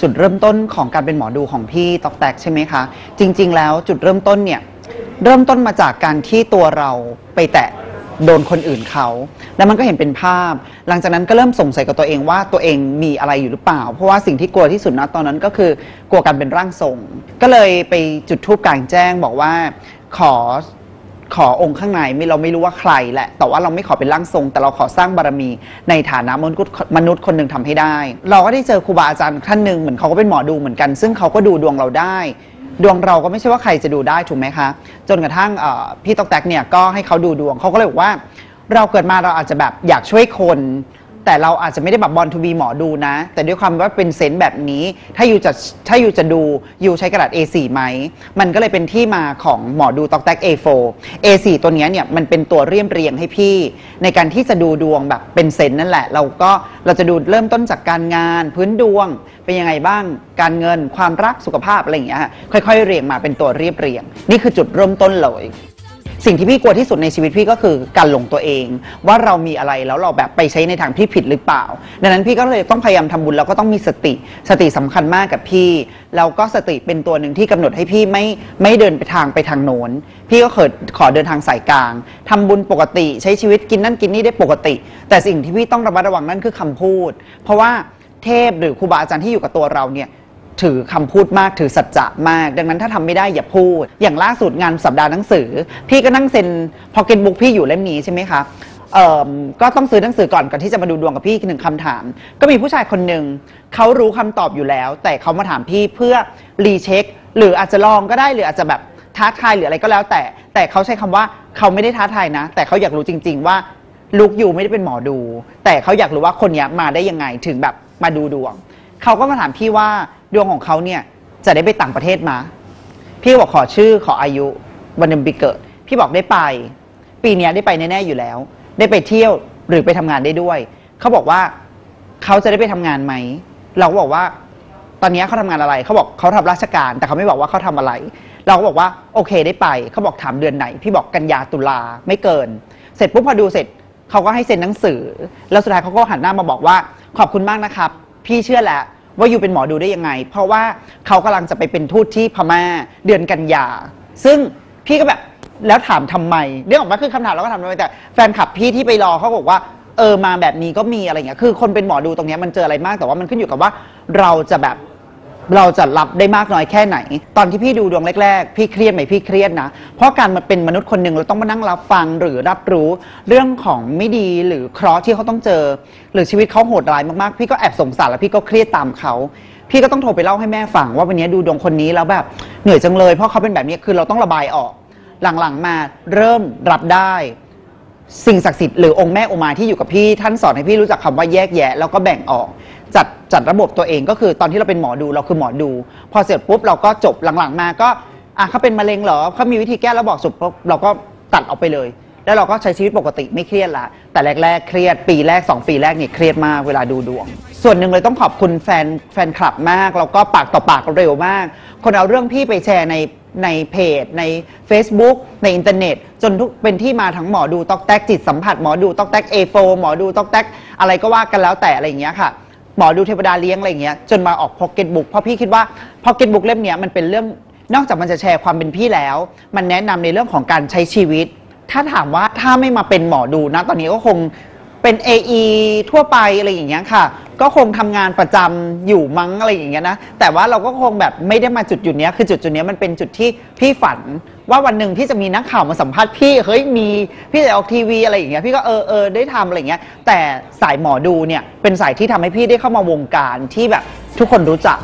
จุดเริ่มต้นของการเป็นหมอดูของพี่ตอกแตกใช่ไหมคะ จริง ๆ แล้วจุดเริ่มต้นเนี่ยเริ่มต้นมาจากการที่ตัวเราไปแตะโดนคนอื่นเขา แล้วมันก็เห็นเป็นภาพ หลังจากนั้นก็เริ่มสงสัยกับตัวเองว่าตัวเองมีอะไรอยู่หรือเปล่า เพราะว่าสิ่งที่กลัวที่สุดนะตอนนั้นก็คือกลัวการเป็นร่างทรง ก็เลยไปจุดทูปกลางแจ้งบอกว่าขอ ขอองค์ข้างในไม่เราไม่รู้ว่าใครแหละ แต่ว่าเราไม่ขอเป็นร่างทรง แต่เราขอสร้างบารมีในฐานะมนุษย์มนุษย์คนหนึ่งทำให้ได้ เราก็ได้เจอครูบาอาจารย์ท่านหนึ่งเหมือนเขาก็เป็นหมอดูเหมือนกัน ซึ่งเขาก็ดูดวงเราได้ ดวงเราก็ไม่ใช่ว่าใครจะดูได้ถูกไหมคะ จนกระทั่งพี่ตอกแตกเนี่ยก็ให้เขาดูดวงเขาก็เลยบอกว่า เราเกิดมาเราอาจจะแบบอยากช่วยคน แต่เราอาจจะไม่ได้แบบบอลทูบีหมอดูนะ แต่ด้วยความว่าเป็นเซนต์แบบนี้ ถ้าอยู่จะถ้าอยู่จะดูอยู่ใช้กระดาษ A4 ไหม มันก็เลยเป็นที่มาของหมอดูตอกแตก A4 A4 ตัวเนี้ยเนี่ยมันเป็นตัวเรียบเรียงให้พี่ ในการที่จะดูดวงแบบเป็นเซนต์นั่นแหละ เราก็เราจะดูเริ่มต้นจากการงานพื้นดวงเป็นยังไงบ้างการเงินความรักสุขภาพอะไรอย่างเงี้ยค่อยๆ เรียงมาเป็นตัวเรียบเรียง นี่คือจุดเริ่มต้นเลย สิ่งที่พี่กลัวที่สุดในชีวิตพี่ก็คือการหลงตัวเอง ว่าเรามีอะไรแล้วเราแบบไปใช้ในทางที่ผิดหรือเปล่า ดังนั้นพี่ก็เลยต้องพยายามทำบุญแล้วก็ต้องมีสติ สติสำคัญมากกับพี่ แล้วก็สติเป็นตัวหนึ่งที่กำหนดให้พี่ไม่ไม่เดินไปทางไปทางโน้น พี่ก็เคยขอเดินทางสายกลางทำบุญปกติ ใช้ชีวิตกินนั่นกินนี่ได้ปกติ แต่สิ่งที่พี่ต้องระมัดระวังนั่นคือคำพูด เพราะว่าเทพหรือครูบาอาจารย์ที่อยู่กับตัวเราเนี่ย ถือคำพูดมากถือสัจจะมาก ดังนั้นถ้าทำไม่ได้อย่าพูด อย่างล่าสุดงานสัปดาห์หนังสือ พี่ก็นั่งเซ็นพอเก็ตบุ๊กพี่อยู่เล่มนี้ใช่ไหมคะเออก็ต้องซื้อหนังสือก่อนก่อนที่จะมาดูดวงกับพี่หนึ่งคำถาม ก็มีผู้ชายคนหนึ่งเขารู้คำตอบอยู่แล้ว แต่เขามาถามพี่เพื่อรีเช็ค หรืออาจจะลองก็ได้หรืออาจจะแบบท้าทายหรืออะไรก็แล้ว แต่แต่เขาใช้คำว่าเขาไม่ได้ท้าทายนะ แต่เขาอยากรู้จริง ๆ ว่าลูกอยู่ไม่ได้เป็นหมอดู แต่เขาอยากรู้ว่าคนนี้มาได้ยังไงถึงแบบมาดูดวง เขาก็มาถามพี่ว่าดวงของเขาเนี่ยจะได้ไปต่างประเทศมา พี่บอกขอชื่อขออายุวันเดือนปีเกิด พี่บอกได้ไป ปีนี้ได้ไปแน่ๆอยู่แล้ว ได้ไปเที่ยวหรือไปทำงานได้ด้วย เขาบอกว่าเขาจะได้ไปทำงานไหม เราก็บอกว่า ตอนนี้เขาทำงานอะไร เขาบอกเขาทำราชการ แต่เขาไม่บอกว่าเขาทำอะไร เราก็บอกว่าโอเคได้ไป เขาบอกถามเดือนไหน พี่บอกกันยาตุลาไม่เกิน เสร็จปุ๊บพอดูเสร็จเขาก็ให้เซ็นหนังสือ แล้วสุดท้ายเขาก็หันหน้ามาบอกว่า ขอบคุณมากนะครับ พี่เชื่อแล้วว่าอยู่เป็นหมอดูได้ยังไง เพราะว่าเขากำลังจะไปเป็นทูตที่พม่าเดือนกันยา ซึ่งพี่ก็แบบแล้วถามทำไมเรื่องออกมาคือคำถามเราก็ถามทำไมแต่แฟนคลับพี่ที่ไปรอเขาบอกว่าเออมาแบบนี้ก็มีอะไรเงี้ยคือคนเป็นหมอดูตรงเนี้ยมันเจออะไรมากแต่ว่ามันขึ้นอยู่กับว่าเราจะแบบ เราจะรับได้มากน้อยแค่ไหน ตอนที่พี่ดูดวงแรกๆ พี่เครียดไหมพี่เครียดนะ เพราะการมาเป็นมนุษย์คนหนึ่งเราต้องมานั่งรับฟังหรือรับรู้เรื่องของไม่ดีหรือเคราะห์ที่เขาต้องเจอ หรือชีวิตเขาโหดร้ายมากๆ พี่ก็แอบสงสารแล้วพี่ก็เครียดตามเขา พี่ก็ต้องโทรไปเล่าให้แม่ฟังว่าวันนี้ดูดวงคนนี้แล้วแบบเหนื่อยจังเลย เพราะเขาเป็นแบบนี้คือเราต้องระบายออก หลังๆมาเริ่มรับได้สิ่งศักดิ์สิทธิ์หรือองค์แม่อุมาที่อยู่กับพี่ท่านสอนให้พี่รู้จักคำว่าแยกแยะ แล้วก็แบ่งออก จัดจัดระบบตัวเองก็คือตอนที่เราเป็นหมอดูเราคือหมอดู พอเสร็จปุ๊บเราก็จบหลังๆ มาก็อะเขาเป็นมะเร็งเหรอเขามีวิธีแก้แล้วบอกสุดปุ๊บเราก็ตัดออกไปเลย แล้วเราก็ใช้ชีวิตปกติไม่เครียดละแต่แรกๆเครียดปีแรก 2 ปีแรกเนี่ยเครียดมากเวลาดูดวง ส่วนหนึ่งเลยต้องขอบคุณแฟนแฟนคลับมากแล้วก็ปากต่อปากเร็วมาก คนเอาเรื่องพี่ไปแชร์ในในเพจ ใน Facebook ในอินเทอร์เน็ต จนทุกเป็นที่มาทั้งหมอดูตอกแตกจิตสัมผัสหมอดูตอกแตก A4 หมอดูตอกแตกอะไรก็ว่ากันแล้วแต่อะไรอย่างเงี้ยค่ะ หมอดูเทวดาเลี้ยงอะไรอย่างเงี้ยจนมาออกพ็อกเก็ตบุ๊กเพราะพี่คิดว่าพ็อกเก็ตบุ๊กเล่มเนี้ยมันเป็นเรื่องนอกจากมันจะแชร์ความเป็นพี่แล้ว มันแนะนำในเรื่องของการใช้ชีวิต ถ้าถามว่าถ้าไม่มาเป็นหมอดูนะ ตอนนี้ก็คง เป็น AE ทั่วไปอะไรอย่างเงี้ยค่ะ ก็คงทำงานประจำอยู่มั้งอะไรอย่างเงี้ยนะ แต่ว่าเราก็คงแบบไม่ได้มาจุดจุดๆเนี้ยคือจุดจุดเนี้ยมันเป็นจุดที่พี่ฝันว่าวันหนึ่งพี่จะมีนักข่าวมาสัมภาษณ์พี่เฮ้ยมีพี่จะออกทีวีอะไรอย่างเงี้ยพี่ก็เออเออได้ทำอะไรอย่างเงี้ย แต่สายหมอดูเนี่ยเป็นสายที่ทำให้พี่ได้เข้ามาวงการที่แบบทุกคนรู้จัก